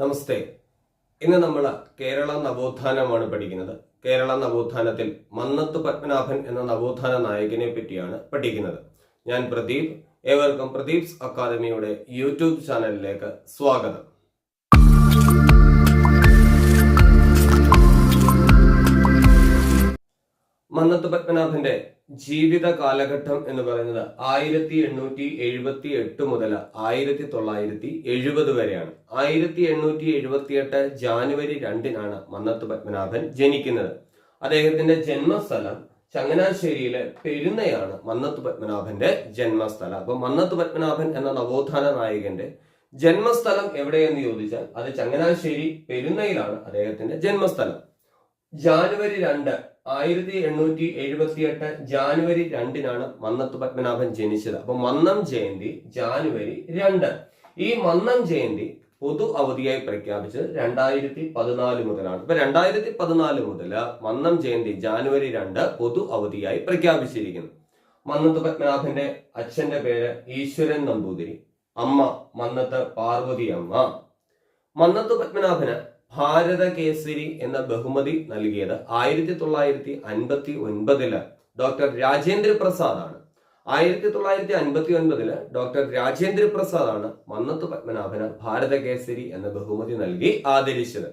നമസ്തേ. ഇന്ന് നമ്മൾ കേരള നവോത്ഥാനമാണ് പഠിക്കുന്നത്. കേരള നവോത്ഥാനത്തിൽ മന്നത്ത് പത്മനാഭൻ എന്ന നവോത്ഥാന നായകനെ പറ്റിയാണ് പഠിക്കുന്നത്. ഞാൻ പ്രദീപ്. ഏവർക്കും പ്രദീപ്സ് അക്കാദമിയുടെ യൂട്യൂബ് ചാനലിലേക്ക് സ്വാഗതം. മന്നത്ത് പത്മനാഭന്റെ ജീവിത കാലഘട്ടം എന്ന് പറയുന്നത് ആയിരത്തി എണ്ണൂറ്റി എഴുപത്തി എട്ട് മുതൽ ആയിരത്തി തൊള്ളായിരത്തി എഴുപത് വരെയാണ്. ആയിരത്തി എണ്ണൂറ്റി എഴുപത്തി എട്ട് ജാനുവരി രണ്ടിനാണ് മന്നത്ത് പത്മനാഭൻ ജനിക്കുന്നത്. അദ്ദേഹത്തിന്റെ ജന്മസ്ഥലം ചങ്ങനാശ്ശേരിയിലെ പെരുന്നയാണ് മന്നത്ത് പത്മനാഭന്റെ ജന്മസ്ഥലം. അപ്പൊ മന്നത്ത് പത്മനാഭൻ എന്ന നവോത്ഥാന നായകന്റെ ജന്മസ്ഥലം എവിടെയെന്ന് ചോദിച്ചാൽ അത് ചങ്ങനാശ്ശേരി പെരുന്നയിലാണ് അദ്ദേഹത്തിന്റെ ജന്മസ്ഥലം. ജാനുവരി രണ്ട് ആയിരത്തി എണ്ണൂറ്റി എഴുപത്തി എട്ട് ജാനുവരി രണ്ടിനാണ് മന്നത്ത് പത്മനാഭൻ ജനിച്ചത്. അപ്പൊ മന്നം ജയന്തി ജാനുവരി രണ്ട്. ഈ മന്നം ജയന്തി പൊതു അവധിയായി പ്രഖ്യാപിച്ചത് രണ്ടായിരത്തി പതിനാല് മുതലാണ്. ഇപ്പൊ രണ്ടായിരത്തി പതിനാല് മുതൽ മന്നം ജയന്തി ജാനുവരി രണ്ട് പൊതു അവധിയായി പ്രഖ്യാപിച്ചിരിക്കുന്നു. മന്നത്ത് പത്മനാഭന്റെ അച്ഛന്റെ പേര് ഈശ്വരൻ നമ്പൂതിരി. അമ്മ മന്നത്ത് പാർവതി അമ്മ. മന്നത്ത് പത്മനാഭന് ഭാരത കേസരി എന്ന ബഹുമതി നൽകിയത് ആയിരത്തി തൊള്ളായിരത്തി അൻപത്തി ഒൻപതിൽ ഡോക്ടർ രാജേന്ദ്ര പ്രസാദ് ആണ് ആയിരത്തി തൊള്ളായിരത്തി അൻപത്തി ഒൻപതിൽ ഡോക്ടർ രാജേന്ദ്ര പ്രസാദ് ആണ് മന്നത്ത് പത്മനാഭന് ഭാരത കേസരി എന്ന ബഹുമതി നൽകി ആദരിച്ചത്.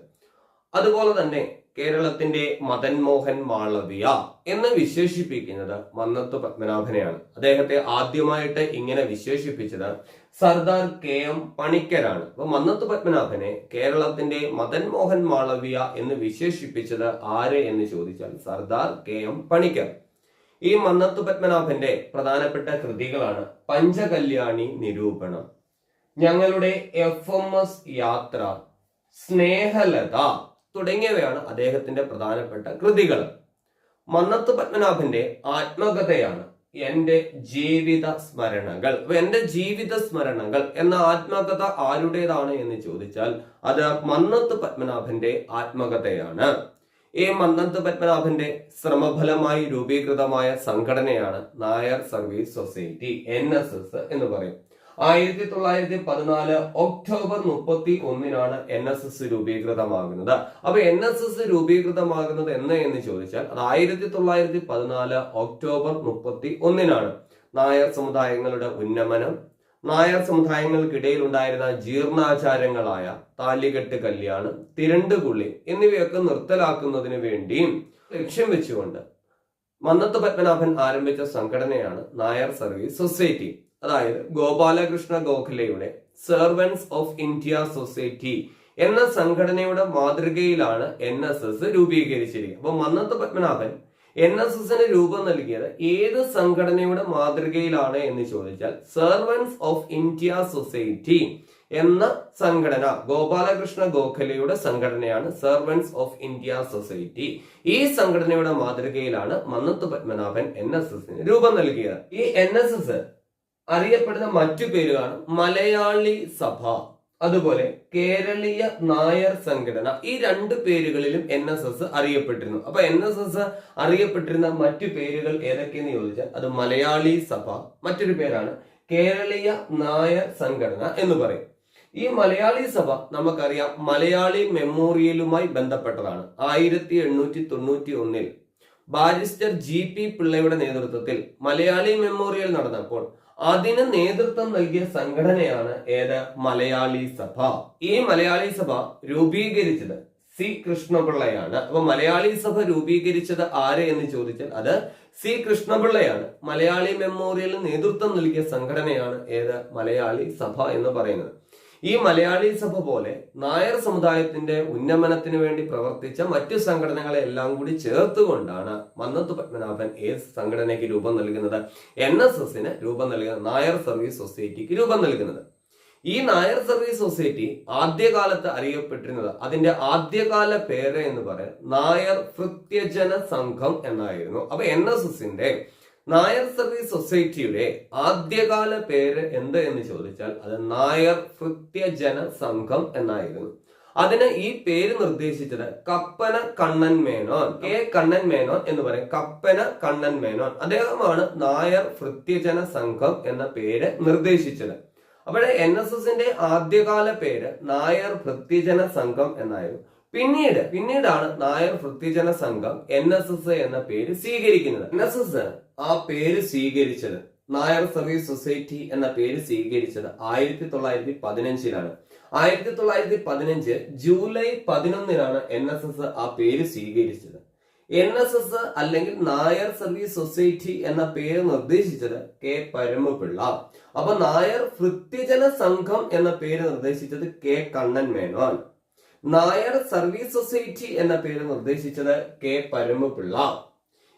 അതുപോലെ തന്നെ കേരളത്തിന്റെ മദൻ മോഹൻ മാളവിയ എന്ന് വിശേഷിപ്പിക്കുന്നത് മന്നത്ത് പത്മനാഭനെയാണ്. അദ്ദേഹത്തെ ആദ്യമായിട്ട് ഇങ്ങനെ വിശേഷിപ്പിച്ചത് സർദാർ കെ എം പണിക്കരാണ്. അപ്പൊ മന്നത്ത് പത്മനാഭനെ കേരളത്തിന്റെ മദൻ മോഹൻ മാളവ്യ എന്ന് വിശേഷിപ്പിച്ചത് ആര് എന്ന് ചോദിച്ചാൽ സർദാർ കെ എം പണിക്കർ. ഈ മന്നത്ത് പത്മനാഭന്റെ പ്രധാനപ്പെട്ട കൃതികളാണ് പഞ്ചകല്യാണി നിരൂപണം ഞങ്ങളുടെ എഫ് എം എസ് യാത്ര സ്നേഹലത തുടങ്ങിയവയാണ് അദ്ദേഹത്തിന്റെ പ്രധാനപ്പെട്ട കൃതികൾ. മന്നത്ത് പത്മനാഭന്റെ ആത്മകഥയാണ് എന്റെ ജീവിത സ്മരണകൾ. എന്റെ ജീവിത സ്മരണകൾ എന്ന ആത്മകഥ ആരുടേതാണ് എന്ന് ചോദിച്ചാൽ അത് മന്നത്ത് പത്മനാഭന്റെ ആത്മകഥയാണ്. ഈ മന്നത്ത് പത്മനാഭന്റെ ശ്രമഫലമായി രൂപീകൃതമായ സംഘടനയാണ് നായർ സർവീസ് സൊസൈറ്റി എൻ എന്ന് പറയും. ആയിരത്തി തൊള്ളായിരത്തി പതിനാല് ഒക്ടോബർ മുപ്പത്തി ഒന്നിനാണ് എൻ എസ് എസ് രൂപീകൃതമാകുന്നത്. അപ്പൊ എൻ എസ് എസ് രൂപീകൃതമാകുന്നത് എന്ന് എന്ന് ചോദിച്ചാൽ അത് ആയിരത്തി തൊള്ളായിരത്തി പതിനാല് ഒക്ടോബർ മുപ്പത്തി ഒന്നിനാണ് നായർ സമുദായങ്ങളുടെ ഉന്നമനം നായർ സമുദായങ്ങൾക്കിടയിൽ ഉണ്ടായിരുന്ന ജീർണാചാരങ്ങളായ താലികെട്ട് കല്യാണം തിരണ്ടുകുള്ളി എന്നിവയൊക്കെ നിർത്തലാക്കുന്നതിന് വേണ്ടിയും ലക്ഷ്യം വെച്ചുകൊണ്ട് മന്നത്ത് പത്മനാഭൻ ആരംഭിച്ച സംഘടനയാണ് നായർ സർവീസ് സൊസൈറ്റി. അതായത് ഗോപാലകൃഷ്ണ ഗോഖലെയുടെ സെർവൻസ് ഓഫ് ഇന്ത്യ സൊസൈറ്റി എന്ന സംഘടനയുടെ മാതൃകയിലാണ് എൻ എസ് എസ് രൂപീകരിച്ചിരിക്കുന്നത്. അപ്പൊ മന്നത്ത് പത്മനാഭൻ എൻ എസ് എസിന് രൂപം നൽകിയത് ഏത് സംഘടനയുടെ മാതൃകയിലാണ് എന്ന് ചോദിച്ചാൽ സെർവൻസ് ഓഫ് ഇന്ത്യ സൊസൈറ്റി എന്ന സംഘടന ഗോപാലകൃഷ്ണ ഗോഖലെയുടെ സംഘടനയാണ് സെർവൻസ് ഓഫ് ഇന്ത്യ സൊസൈറ്റി ഈ സംഘടനയുടെ മാതൃകയിലാണ് മന്നത്ത് പത്മനാഭൻ എൻ എസ് എസിന് രൂപം നൽകിയത്. ഈ എൻ എസ് എസ് അറിയപ്പെടുന്ന മറ്റു പേരുകളാണ് മലയാളി സഭ അതുപോലെ കേരളീയ നായർ സംഘടന. ഈ രണ്ട് പേരുകളിലും എൻ എസ് എസ് അറിയപ്പെട്ടിരുന്നു. അപ്പൊ എൻ എസ് എസ് അറിയപ്പെട്ടിരുന്ന മറ്റു പേരുകൾ ഏതൊക്കെയെന്ന് ചോദിച്ചാൽ അത് മലയാളി സഭ മറ്റൊരു പേരാണ് കേരളീയ നായർ സംഘടന എന്ന് പറയും. ഈ മലയാളി സഭ നമുക്കറിയാം മലയാളി മെമ്മോറിയലുമായി ബന്ധപ്പെട്ടതാണ്. ആയിരത്തി എണ്ണൂറ്റി തൊണ്ണൂറ്റി ഒന്നിൽ ബാരിസ്റ്റർ ജി പി പിള്ളയുടെ നേതൃത്വത്തിൽ മലയാളി മെമ്മോറിയൽ നടന്നപ്പോൾ അതിന് നേതൃത്വം നൽകിയ സംഘടനയാണ് ഏത്? മലയാളി സഭ. ഈ മലയാളി സഭ രൂപീകരിച്ചത് സി കൃഷ്ണപിള്ളയാണ്. അപ്പൊ മലയാളി സഭ രൂപീകരിച്ചത് ആര് എന്ന് ചോദിച്ചാൽ അത് സി കൃഷ്ണപിള്ളയാണ്. മലയാളി മെമ്മോറിയലിന് നേതൃത്വം നൽകിയ സംഘടനയാണ് ഏത്? മലയാളി സഭ എന്ന് പറയുന്നത്. ഈ മലയാളി സഭ പോലെ നായർ സമുദായത്തിന്റെ ഉന്നമനത്തിന് വേണ്ടി പ്രവർത്തിച്ച മറ്റു സംഘടനകളെ എല്ലാം കൂടി ചേർത്തുകൊണ്ടാണ് മന്നത്ത് പത്മനാഭൻ ഏത് സംഘടനയ്ക്ക് രൂപം നൽകുന്നത്. എൻ എസ് എസിന് രൂപം നൽകുന്നത് നായർ സർവീസ് സൊസൈറ്റിക്ക് രൂപം നൽകുന്നത്. ഈ നായർ സർവീസ് സൊസൈറ്റി ആദ്യകാലത്ത് അറിയപ്പെട്ടിരുന്നത് അതിന്റെ ആദ്യകാല പേര് എന്ന് പറയാൻ നായർ ഭൃത്യജന സംഘം എന്നായിരുന്നു. അപ്പൊ എൻ എസ് എസിന്റെ നായർ സർവീസ് സൊസൈറ്റിയുടെ ആദ്യകാല പേര് എന്ത് എന്ന് ചോദിച്ചാൽ അത് നായർ ഭൃത്യജന സംഘം എന്നായിരുന്നു. അതിന് ഈ പേര് നിർദ്ദേശിച്ചത് കപ്പന കണ്ണൻ മേനോൻ. കെ കണ്ണൻ മേനോൻ എന്ന് പറയും. കപ്പന കണ്ണൻ മേനോൻ. അദ്ദേഹമാണ് നായർ ഭൃത്യജന സംഘം എന്ന പേര് നിർദ്ദേശിച്ചത്. അപ്പോഴേ എൻ എസ് എസിന്റെ ആദ്യകാല പേര് നായർ ഭൃത്യജന സംഘം എന്നായിരുന്നു. പിന്നീട് പിന്നീടാണ് നായർ ഭൃത്യജന സംഘം എൻ എസ് എസ് എന്ന പേര് സ്വീകരിക്കുന്നത്. എൻ എസ് എസ് ആ പേര് സ്വീകരിച്ചത് നായർ സർവീസ് സൊസൈറ്റി എന്ന പേര് സ്വീകരിച്ചത് ആയിരത്തി തൊള്ളായിരത്തി പതിനഞ്ചിലാണ് ആയിരത്തി തൊള്ളായിരത്തി പതിനഞ്ച് ജൂലൈ പതിനൊന്നിനാണ് എൻ എസ് എസ് ആ പേര് സ്വീകരിച്ചത്. എൻ എസ് എസ് അല്ലെങ്കിൽ നായർ സർവീസ് സൊസൈറ്റി എന്ന പേര് നിർദ്ദേശിച്ചത് കെ പരമപിള്ള. അപ്പൊ നായർ വൃത്തിജന സംഘം എന്ന പേര് നിർദ്ദേശിച്ചത് K Kannan Menon. Nair service society എന്ന പേര് നിർദ്ദേശിച്ചത് കെ പരമപിള്ള.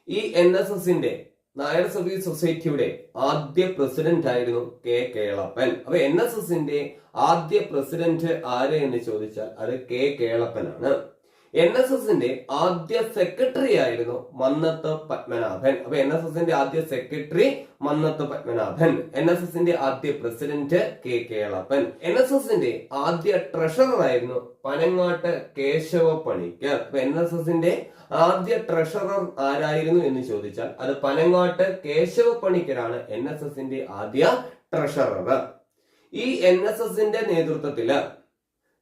ഈ എൻ എസ് എസിന്റെ നായർ സർവീസ് സൊസൈറ്റിയുടെ ആദ്യ പ്രസിഡന്റ് ആയിരുന്നു കെ കേളപ്പൻ. അപ്പൊ എൻ എസ് എസിന്റെ ആദ്യ പ്രസിഡന്റ് ആര് എന്ന് ചോദിച്ചാൽ അത് കെ കേളപ്പനാണ്. എൻ എസ് എസിന്റെ ആദ്യ സെക്രട്ടറി ആയിരുന്നു മന്നത്ത് പത്മനാഭൻ. അപ്പൊ എൻ എസ് എസിന്റെ ആദ്യ secretary Mannath Padmanabhan. N S എസിന്റെ ആദ്യ president K Kelappan. N S എസിന്റെ ആദ്യ ട്രഷറർ ആയിരുന്നു പനങ്ങാട്ട് കേശവ പണിക്കർ അപ്പൊ എൻ എസ് എസിന്റെ ആദ്യ ട്രഷറർ ആരായിരുന്നു എന്ന് ചോദിച്ചാൽ അത് പനങ്ങാട്ട് കേശവ പണിക്കരാണ് എൻ എസ് എസിന്റെ ആദ്യ ട്രഷറർ ഈ എൻ എസ് എസിന്റെ നേതൃത്വത്തിൽ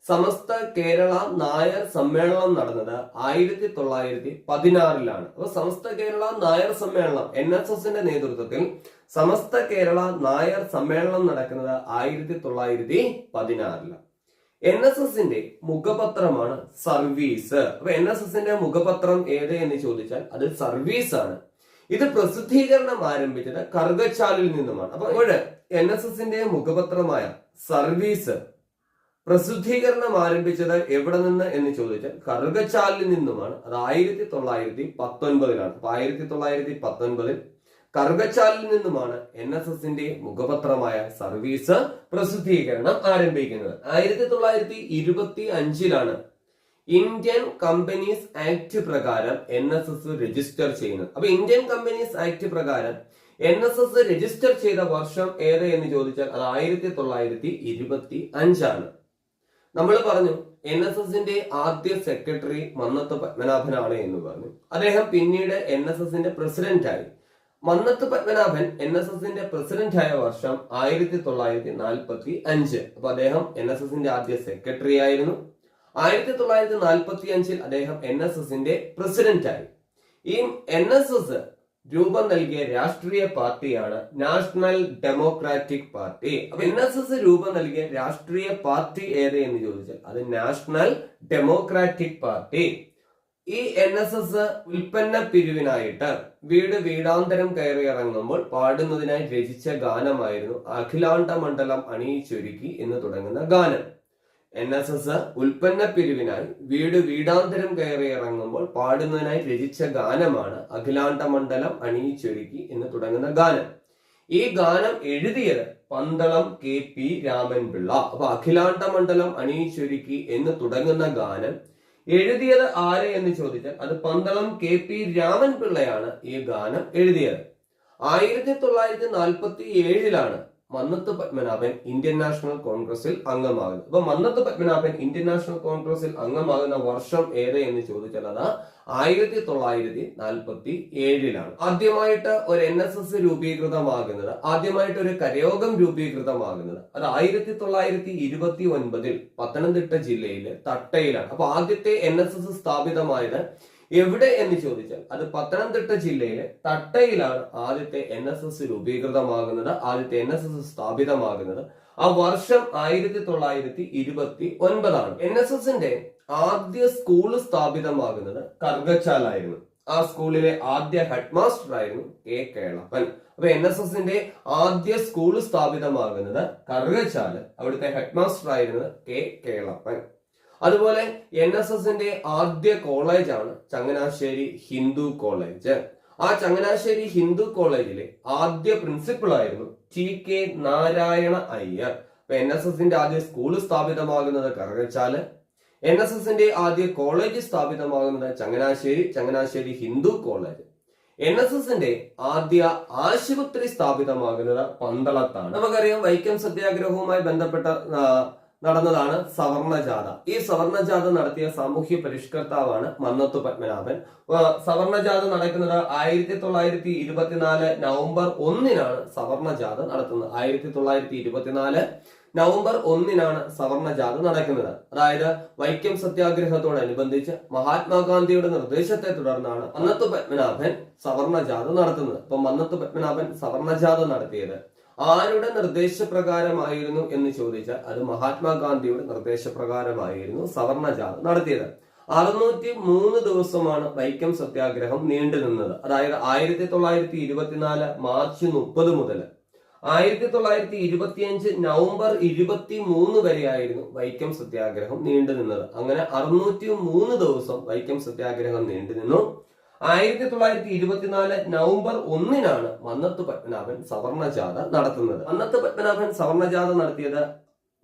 സമസ്ത കേരള നായർ സമ്മേളനം നടന്നത് ആയിരത്തി തൊള്ളായിരത്തി പതിനാറിലാണ് അപ്പൊ സമസ്ത കേരള നായർ സമ്മേളനം എൻ എസ് എസിന്റെ നേതൃത്വത്തിൽ സമസ്ത കേരള നായർ സമ്മേളനം നടക്കുന്നത് ആയിരത്തി തൊള്ളായിരത്തി പതിനാറിലാണ് എൻ എസ് എസിന്റെ മുഖപത്രമാണ് സർവീസ്. അപ്പൊ എൻ എസ് എസിന്റെ മുഖപത്രം ഏത് എന്ന് ചോദിച്ചാൽ അത് സർവീസ് ആണ് ഇത് പ്രസിദ്ധീകരണം ആരംഭിച്ചത് കർഗച്ചാലിൽ നിന്നുമാണ്. അപ്പൊ എൻ എസ് എസിന്റെ മുഖപത്രമായ സർവീസ് പ്രസിദ്ധീകരണം ആരംഭിച്ചത് എവിടെ നിന്ന് എന്ന് ചോദിച്ചാൽ കറുകച്ചാലിൽ നിന്നുമാണ്. അത് ആയിരത്തി തൊള്ളായിരത്തി പത്തൊൻപതിലാണ് അപ്പൊ ആയിരത്തി തൊള്ളായിരത്തി പത്തൊൻപതിൽ കറുകച്ചാലിൽ നിന്നുമാണ് എൻ എസ് എസിന്റെ മുഖപത്രമായ സർവീസ് പ്രസിദ്ധീകരണം ആരംഭിക്കുന്നത്. ആയിരത്തി തൊള്ളായിരത്തി ഇരുപത്തി അഞ്ചിലാണ് ഇന്ത്യൻ കമ്പനീസ് ആക്ട് പ്രകാരം എൻ എസ് എസ് രജിസ്റ്റർ ചെയ്യുന്നത്. അപ്പൊ ഇന്ത്യൻ കമ്പനീസ് ആക്ട് പ്രകാരം എൻ എസ് എസ് രജിസ്റ്റർ ചെയ്ത വർഷം ഏത് എന്ന് ചോദിച്ചാൽ അത് ആയിരത്തി തൊള്ളായിരത്തി ഇരുപത്തി അഞ്ചാണ് നമ്മൾ പറഞ്ഞു എൻ എസ് എസിന്റെ ആദ്യ സെക്രട്ടറി മന്നത്ത് പത്മനാഭനാണ് എന്ന് പറഞ്ഞു. അദ്ദേഹം പിന്നീട് എൻ എസ് എസിന്റെ പ്രസിഡന്റ് ആയി. മന്നത്ത് പത്മനാഭൻ എൻ എസ് എസിന്റെ പ്രസിഡന്റ് ആയ വർഷം ആയിരത്തി തൊള്ളായിരത്തി നാൽപ്പത്തി അഞ്ച് അപ്പൊ അദ്ദേഹം എൻ എസ് എസിന്റെ ആദ്യ സെക്രട്ടറി ആയിരുന്നു. ആയിരത്തി തൊള്ളായിരത്തി നാൽപ്പത്തി അഞ്ചിൽ അദ്ദേഹം എൻ എസ് എസിന്റെ പ്രസിഡന്റ് ആയി. ഈ എൻ എസ് എസ് രൂപം നൽകിയ രാഷ്ട്രീയ പാർട്ടിയാണ് നാഷണൽ ഡെമോക്രാറ്റിക് പാർട്ടി. അപ്പൊ എൻ എസ് എസ് രൂപം നൽകിയ രാഷ്ട്രീയ പാർട്ടി ഏത് എന്ന് ചോദിച്ചാൽ അത് നാഷണൽ ഡെമോക്രാറ്റിക് പാർട്ടി. ഈ എൻ എസ് എസ് ഉൽപ്പന്ന പിരിവിനായിട്ട് വീട് വീടാന്തരം കയറി ഇറങ്ങുമ്പോൾ പാടുന്നതിനായി രചിച്ച ഗാനമായിരുന്നു അഖിലാണ്ട മണ്ഡലം അണിയിച്ചൊരുക്കി എന്ന് തുടങ്ങുന്ന ഗാനം. എൻ എസ് എസ് ഉൽപ്പന്ന പിരിവിനായി വീട് വീടാന്തരം കയറി ഇറങ്ങുമ്പോൾ പാടുന്നതിനായി രചിച്ച ഗാനമാണ് അഖിലാണ്ട മണ്ഡലം അണിയിച്ചൊരുക്കി എന്ന് തുടങ്ങുന്ന ഗാനം. ഈ ഗാനം എഴുതിയത് പന്തളം കെ പി രാമൻപിള്ള. അപ്പൊ അഖിലാണ്ട മണ്ഡലം അണിയിച്ചൊരുക്കി എന്ന് തുടങ്ങുന്ന ഗാനം എഴുതിയത് ആര് എന്ന് ചോദിച്ചാൽ അത് പന്തളം കെ പി രാമൻപിള്ളയാണ് ഈ ഗാനം എഴുതിയത്. ആയിരത്തി തൊള്ളായിരത്തി നാൽപ്പത്തി ഏഴിലാണ് മന്നത്ത് പത്മനാഭൻ ഇന്ത്യൻ നാഷണൽ കോൺഗ്രസിൽ അംഗമാകുന്നത് അപ്പൊ മന്നത്ത് പത്മനാഭൻ ഇന്ത്യൻ നാഷണൽ കോൺഗ്രസിൽ അംഗമാകുന്ന വർഷം ഏത് എന്ന് ചോദിച്ചാൽ അത് ആയിരത്തി തൊള്ളായിരത്തി നാൽപ്പത്തി ഏഴിലാണ് ആദ്യമായിട്ട് ഒരു എൻ എസ് എസ് രൂപീകൃതമാകുന്നത് ആദ്യമായിട്ട് ഒരു കരയോഗം രൂപീകൃതമാകുന്നത് അത് ആയിരത്തി തൊള്ളായിരത്തി ഇരുപത്തി ഒൻപതിൽ പത്തനംതിട്ട ജില്ലയിലെ തട്ടയിലാണ്. അപ്പൊ ആദ്യത്തെ എൻ എസ് എസ് സ്ഥാപിതമായത് എവിടെ എന്ന് ചോദിച്ചാൽ അത് പത്തനംതിട്ട ജില്ലയിലെ തട്ടയിലാണ് ആദ്യത്തെ എൻ എസ് എസ് രൂപീകൃതമാകുന്നത് ആദ്യത്തെ എൻ എസ് എസ് സ്ഥാപിതമാകുന്നത്. ആ വർഷം ആയിരത്തി തൊള്ളായിരത്തി ഇരുപത്തി ഒൻപതാണ് എൻ എസ് എസിന്റെ ആദ്യ സ്കൂൾ സ്ഥാപിതമാകുന്നത് കർഗച്ചാലായിരുന്നു. ആ സ്കൂളിലെ ആദ്യ ഹെഡ് മാസ്റ്റർ ആയിരുന്നു കെ കേളപ്പൻ. അപ്പൊ എൻ എസ് എസിന്റെ ആദ്യ സ്കൂൾ സ്ഥാപിതമാകുന്നത് കറുകച്ചാൽ അവിടുത്തെ ഹെഡ് മാസ്റ്റർ ആയിരുന്നത് കെ കേളപ്പൻ. അതുപോലെ എൻ എസ് എസിന്റെ ആദ്യ കോളേജാണ് ചങ്ങനാശ്ശേരി ഹിന്ദു കോളേജ്. ആ ചങ്ങനാശ്ശേരി ഹിന്ദു കോളേജിലെ ആദ്യ പ്രിൻസിപ്പൾ ആയിരുന്നു T K Narayana Iyer. N S എസിന്റെ ആദ്യ സ്കൂൾ സ്ഥാപിതമാകുന്നത് കറകച്ചാൽ എൻ എസ് എസിന്റെ ആദ്യ college സ്ഥാപിതമാകുന്നത് Changanassery Changanassery Hindu college. N S എസിന്റെ ആദ്യ ആശുപത്രി സ്ഥാപിതമാകുന്നത് പന്തളത്താണ്. നമുക്കറിയാം വൈക്കം സത്യാഗ്രഹവുമായി ബന്ധപ്പെട്ട നടന്നതാണ് സവർണജാഥ. ഈ സവർണജാഥ നടത്തിയ സാമൂഹ്യ പരിഷ്കർത്താവാണ് മന്നത്തു പത്മനാഭൻ. സവർണജാഥ നടക്കുന്നത് ആയിരത്തി തൊള്ളായിരത്തി ഇരുപത്തിനാല് നവംബർ ഒന്നിനാണ് സവർണജാഥ നടത്തുന്നത്. ആയിരത്തി തൊള്ളായിരത്തി ഇരുപത്തിനാല് നവംബർ ഒന്നിനാണ് സവർണജാഥ നടക്കുന്നത്. അതായത് വൈക്കം സത്യാഗ്രഹത്തോടനുബന്ധിച്ച് മഹാത്മാഗാന്ധിയുടെ നിർദ്ദേശത്തെ തുടർന്നാണ് മന്നത്തു പത്മനാഭൻ സവർണജാഥ നടത്തുന്നത്. അപ്പൊ മന്നത്തു പത്മനാഭൻ സവർണജാഥ നടത്തിയത് ആരുടെ നിർദ്ദേശപ്രകാരമായിരുന്നു എന്ന് ചോദിച്ചാൽ അത് മഹാത്മാഗാന്ധിയുടെ നിർദ്ദേശപ്രകാരമായിരുന്നു സവർണ ജാഥ നടത്തിയത്. അറുന്നൂറ്റി മൂന്ന് ദിവസമാണ് വൈക്കം സത്യാഗ്രഹം നീണ്ടു നിന്നത്. അതായത് ആയിരത്തി തൊള്ളായിരത്തി ഇരുപത്തിനാല് മാർച്ച് മുപ്പത് മുതൽ ആയിരത്തി തൊള്ളായിരത്തി ഇരുപത്തിയഞ്ച് നവംബർ ഇരുപത്തി മൂന്ന് വരെയായിരുന്നു വൈക്കം സത്യാഗ്രഹം നീണ്ടു നിന്നത്. അങ്ങനെ അറുന്നൂറ്റി മൂന്ന് ദിവസം വൈക്കം സത്യാഗ്രഹം നീണ്ടു നിന്നു. ആയിരത്തി തൊള്ളായിരത്തി ഇരുപത്തിനാല് നവംബർ ഒന്നിനാണ് മന്നത്ത് പത്മനാഭൻ സവർണജാഥ നടത്തുന്നത്. മന്നത്ത് പത്മനാഭൻ സവർണജാഥ നടത്തിയത്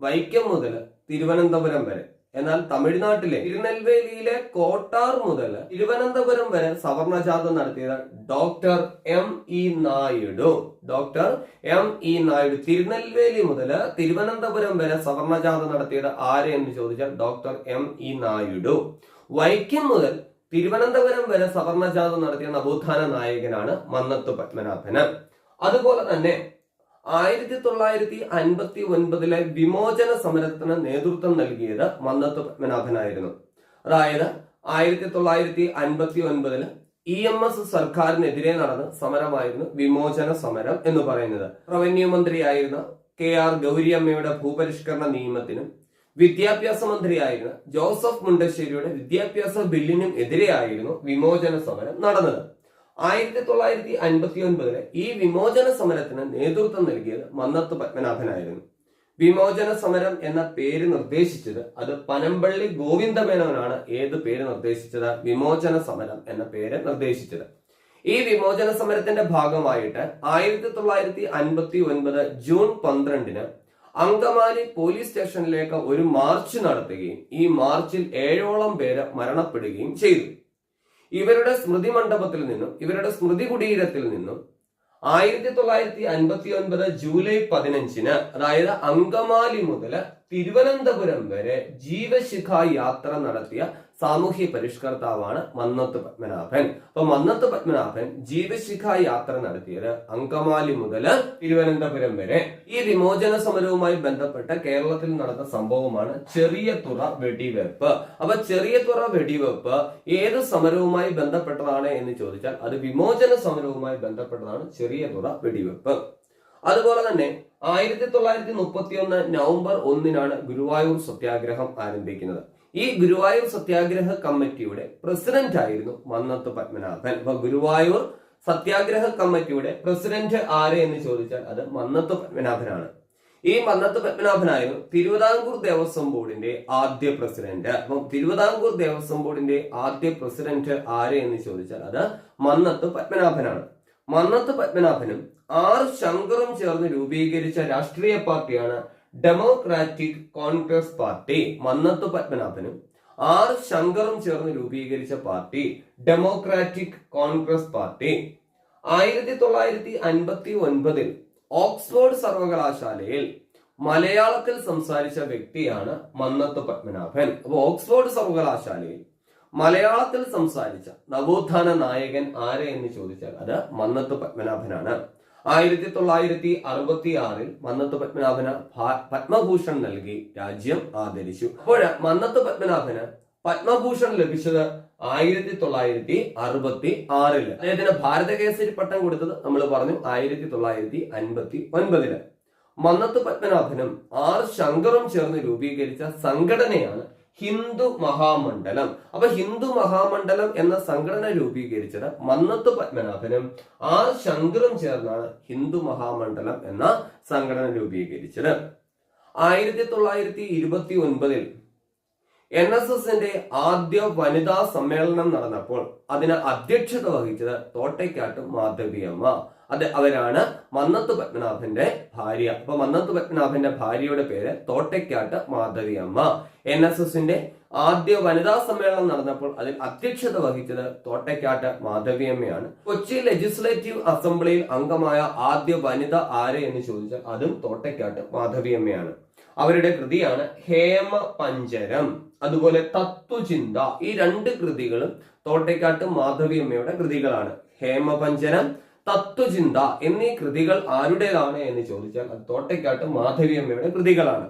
വൈക്കം മുതൽ തിരുവനന്തപുരം വരെ. എന്നാൽ തമിഴ്നാട്ടിലെ തിരുനെൽവേലിയിലെ കോട്ടാർ മുതൽ തിരുവനന്തപുരം വരെ സവർണജാഥ നടത്തിയത് doctor M E Naidu. Doctor M E Naidu Tirunelveli മുതൽ തിരുവനന്തപുരം വരെ സവർണജാഥ നടത്തിയത് ആരെ എന്ന് ചോദിച്ചാൽ doctor M E Naidu. Vaikom മുതൽ തിരുവനന്തപുരം വരെ സവർണ ജാഥ നടത്തിയ നവോത്ഥാന നായകനാണ് മന്നത്ത് പത്മനാഭന് അതുപോലെ തന്നെ ആയിരത്തി തൊള്ളായിരത്തി അൻപത്തി ഒൻപതിലെ വിമോചന സമരത്തിന് നേതൃത്വം നൽകിയത് മന്നത്ത് പത്മനാഭനായിരുന്നു. അതായത് ആയിരത്തി തൊള്ളായിരത്തി അൻപത്തി ഒൻപതിൽ ഇ എം എസ് സർക്കാരിനെതിരെ നടന്ന സമരമായിരുന്നു വിമോചന സമരം എന്ന് പറയുന്നത്. റവന്യൂ മന്ത്രിയായിരുന്ന കെ ആർ ഗൗരിയമ്മയുടെ ഭൂപരിഷ്കരണ നിയമത്തിനും വിദ്യാഭ്യാസ മന്ത്രിയായിരുന്ന ജോസഫ് മുണ്ടശ്ശേരിയുടെ വിദ്യാഭ്യാസ ബില്ലിനും എതിരെയായിരുന്നു വിമോചന സമരം നടന്നത്. ആയിരത്തി തൊള്ളായിരത്തി അൻപത്തി ഒൻപതിലെ ഈ വിമോചന സമരത്തിന് നേതൃത്വം നൽകിയത് മന്നത്ത് പത്മനാഭനായിരുന്നു. വിമോചന സമരം എന്ന പേര് നിർദ്ദേശിച്ചത് അത് പനമ്പള്ളി ഗോവിന്ദമേനോനാണ് ഏത് പേര് നിർദ്ദേശിച്ചത്? വിമോചന സമരം എന്ന പേര് നിർദ്ദേശിച്ചത്. ഈ വിമോചന സമരത്തിന്റെ ഭാഗമായിട്ട് ആയിരത്തി തൊള്ളായിരത്തി അൻപത്തി ഒൻപത് ജൂൺ പന്ത്രണ്ടിന് അങ്കമാലി പോലീസ് സ്റ്റേഷനിലേക്ക് ഒരു മാർച്ച് നടത്തുകയും ഈ മാർച്ചിൽ ഏഴോളം പേര് മരണപ്പെടുകയും ചെയ്തു. ഇവരുടെ സ്മൃതി മണ്ഡപത്തിൽ നിന്നും ഇവരുടെ സ്മൃതി കുടീരത്തിൽ നിന്നും ആയിരത്തി തൊള്ളായിരത്തി അൻപത്തി ഒൻപത് ജൂലൈ പതിനഞ്ചിന് അതായത് അങ്കമാലി മുതൽ തിരുവനന്തപുരം വരെ ജീവശിഖ യാത്ര നടത്തിയ സാമൂഹ്യ പരിഷ്കർത്താവാണ് മന്നത്ത് പത്മനാഭൻ. അപ്പൊ മന്നത്ത് പത്മനാഭൻ ജീവശിഖ യാത്ര നടത്തിയത് അങ്കമാലി മുതൽ തിരുവനന്തപുരം വരെ. ഈ വിമോചന സമരവുമായി ബന്ധപ്പെട്ട് കേരളത്തിൽ നടന്ന സംഭവമാണ് ചെറിയ തുറ വെടിവെപ്പ്. അപ്പൊ ചെറിയ തുറ വെടിവെപ്പ് ഏത് സമരവുമായി ബന്ധപ്പെട്ടതാണ് എന്ന് ചോദിച്ചാൽ അത് വിമോചന സമരവുമായി ബന്ധപ്പെട്ടതാണ് ചെറിയ തുറ വെടിവെപ്പ്. അതുപോലെ തന്നെ ആയിരത്തി തൊള്ളായിരത്തി മുപ്പത്തി ഒന്ന് നവംബർ ഒന്നിനാണ് ഗുരുവായൂർ സത്യാഗ്രഹം ആരംഭിക്കുന്നത്. ഈ ഗുരുവായൂർ സത്യാഗ്രഹ കമ്മിറ്റിയുടെ പ്രസിഡന്റ് ആയിരുന്നു മന്നത്ത് പത്മനാഭൻ. അപ്പൊ ഗുരുവായൂർ സത്യാഗ്രഹ കമ്മിറ്റിയുടെ പ്രസിഡന്റ് ആര് എന്ന് ചോദിച്ചാൽ അത് മന്നത്ത് പത്മനാഭനാണ്. ഈ മന്നത്ത് പത്മനാഭനായിരുന്നു തിരുവിതാംകൂർ ദേവസ്വം ബോർഡിന്റെ ആദ്യ പ്രസിഡന്റ്. അപ്പം തിരുവിതാംകൂർ ദേവസ്വം ബോർഡിന്റെ ആദ്യ പ്രസിഡന്റ് ആര് എന്ന് ചോദിച്ചാൽ അത് മന്നത്ത് പത്മനാഭനാണ്. മന്നത്ത് പത്മനാഭനും ആർ ശങ്കറും ചേർന്ന് രൂപീകരിച്ച രാഷ്ട്രീയ പാർട്ടിയാണ് ഡെമോക്രാറ്റിക് കോൺഗ്രസ് പാർട്ടി മന്നത്ത് പത്മനാഭനും. ആർ ശങ്കറും ചേർന്ന് രൂപീകരിച്ച പാർട്ടി ഡെമോക്രാറ്റിക് കോൺഗ്രസ് പാർട്ടി. ആയിരത്തി തൊള്ളായിരത്തി അൻപത്തി ഒൻപതിൽ ഓക്സ്ഫോർഡ് സർവകലാശാലയിൽ മലയാളത്തിൽ സംസാരിച്ച വ്യക്തിയാണ് മന്നത്ത് പത്മനാഭൻ. അപ്പോൾ ഓക്സ്ഫോർഡ് സർവകലാശാലയിൽ മലയാളത്തിൽ സംസാരിച്ച നവോത്ഥാന നായകൻ ആരെ എന്ന് ചോദിച്ചാൽ അത് മന്നത്ത് പത്മനാഭനാണ്. ആയിരത്തി തൊള്ളായിരത്തി അറുപത്തി ആറിൽ മന്നത്ത് പത്മനാഭന് പത്മഭൂഷൺ നൽകി രാജ്യം ആദരിച്ചു. അപ്പോൾ മന്നത്ത് പത്മനാഭന് പത്മഭൂഷൺ ലഭിച്ചത് ആയിരത്തി തൊള്ളായിരത്തി അറുപത്തി ആറിൽ അദ്ദേഹത്തിന് ഭാരതകേസരി പട്ടം കൊടുത്തത് നമ്മൾ പറഞ്ഞു ആയിരത്തി തൊള്ളായിരത്തി അൻപത്തി ഒൻപതിൽ മന്നത്ത് പത്മനാഭനും ആർ ശങ്കറും ചേർന്ന് രൂപീകരിച്ച സംഘടനയാണ് ഹിന്ദു മഹാമണ്ഡലം. അപ്പൊ ഹിന്ദു മഹാമണ്ഡലം എന്ന സംഘടന രൂപീകരിച്ചത് മന്നത്ത് പത്മനാഭനും ആർ ശങ്കറും ചേർന്നാണ് ഹിന്ദു മഹാമണ്ഡലം എന്ന സംഘടന രൂപീകരിച്ചത്. ആയിരത്തി തൊള്ളായിരത്തി ഇരുപത്തി ഒൻപതിൽ എൻ എസ് എസിന്റെ ആദ്യ വനിതാ സമ്മേളനം നടന്നപ്പോൾ അതിന് അധ്യക്ഷത വഹിച്ചത് തോട്ടയ്ക്കാട്ട് മാധവിയമ്മ. അത് അവരാണ് മന്നത്ത് പത്മനാഭന്റെ ഭാര്യ. അപ്പൊ മന്നത്ത് പത്മനാഭന്റെ ഭാര്യയുടെ പേര് തോട്ടയ്ക്കാട്ട് മാധവിയമ്മ. എൻ എസ് എസിന്റെ ആദ്യ വനിതാ സമ്മേളനം നടന്നപ്പോൾ അതിൽ അധ്യക്ഷത വഹിച്ചത് തോട്ടയ്ക്കാട്ട് മാധവിയമ്മയാണ്. കൊച്ചി ലെജിസ്ലേറ്റീവ് അസംബ്ലിയിൽ അംഗമായ ആദ്യ വനിത ആര് എന്ന് ചോദിച്ചാൽ അതും തോട്ടയ്ക്കാട്ട് മാധവിയമ്മയാണ്. അവരുടെ കൃതിയാണ് ഹേമ പഞ്ചരം. അതുപോലെ തത്വചിന്ത ഈ രണ്ട് കൃതികളും തോട്ടയ്ക്കാട്ട് മാധവിയമ്മയുടെ കൃതികളാണ്. ഹേമപഞ്ചരം തത്വചിന്ത എന്നീ കൃതികൾ ആരുടേതാണ് എന്ന് ചോദിച്ചാൽ അത് തോട്ടയ്ക്കാട്ട് മാധവിയമ്മയുടെ കൃതികളാണ്.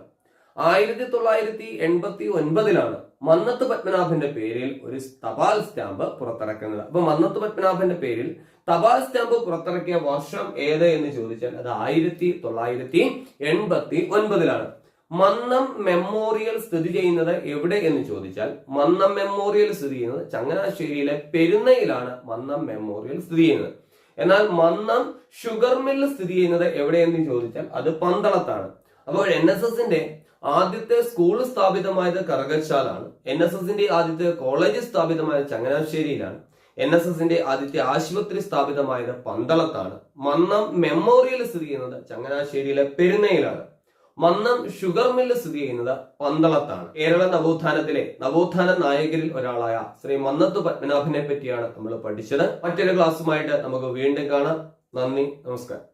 ആയിരത്തി തൊള്ളായിരത്തി എൺപത്തി ഒൻപതിലാണ് മന്നത്ത് പത്മനാഭന്റെ പേരിൽ ഒരു തപാൽ സ്റ്റാമ്പ് പുറത്തിറക്കുന്നത്. അപ്പൊ മന്നത്ത് പത്മനാഭന്റെ പേരിൽ തപാൽ സ്റ്റാമ്പ് പുറത്തിറക്കിയ വർഷം ഏത് എന്ന് ചോദിച്ചാൽ അത് ആയിരത്തി തൊള്ളായിരത്തി എൺപത്തി ഒൻപതിലാണ്. മന്നം മെമ്മോറിയൽ സ്ഥിതി ചെയ്യുന്നത് എവിടെ എന്ന് ചോദിച്ചാൽ മന്നം മെമ്മോറിയൽ സ്ഥിതി ചെയ്യുന്നത് ചങ്ങനാശ്ശേരിയിലെ പെരുന്നയിലാണ് മന്നം മെമ്മോറിയൽ സ്ഥിതി ചെയ്യുന്നത്. എന്നാൽ മന്നം ഷുഗർ മില്ല് സ്ഥിതി ചെയ്യുന്നത് എവിടെയെന്ന് ചോദിച്ചാൽ അത് പന്തളത്താണ്. അപ്പോൾ എൻ എസ് എസിന്റെ ആദ്യത്തെ സ്കൂൾ സ്ഥാപിതമായത് കറകശാലാണ് എൻ എസ് എസിന്റെ ആദ്യത്തെ കോളേജ് സ്ഥാപിതമായത് ചങ്ങനാശ്ശേരിയിലാണ്. എൻ എസ് എസിന്റെ ആദ്യത്തെ ആശുപത്രി സ്ഥാപിതമായത് പന്തളത്താണ്. മന്നം മെമ്മോറിയൽ സ്ഥിതി ചെയ്യുന്നത് ചങ്ങനാശ്ശേരിയിലെ പെരുന്നയിലാണ്. മന്നം ഷുഗർ മില്ല് സ്ഥിതി ചെയ്യുന്നത് പന്തളത്താണ്. കേരള നവോത്ഥാനത്തിലെ നവോത്ഥാന നായകരിൽ ഒരാളായ ശ്രീ മന്നത്ത് പത്മനാഭനെ പറ്റിയാണ് നമ്മൾ പഠിച്ചത്. മറ്റൊരു ക്ലാസ്സുമായിട്ട് നമുക്ക് വീണ്ടും കാണാം. നന്ദി നമസ്കാരം.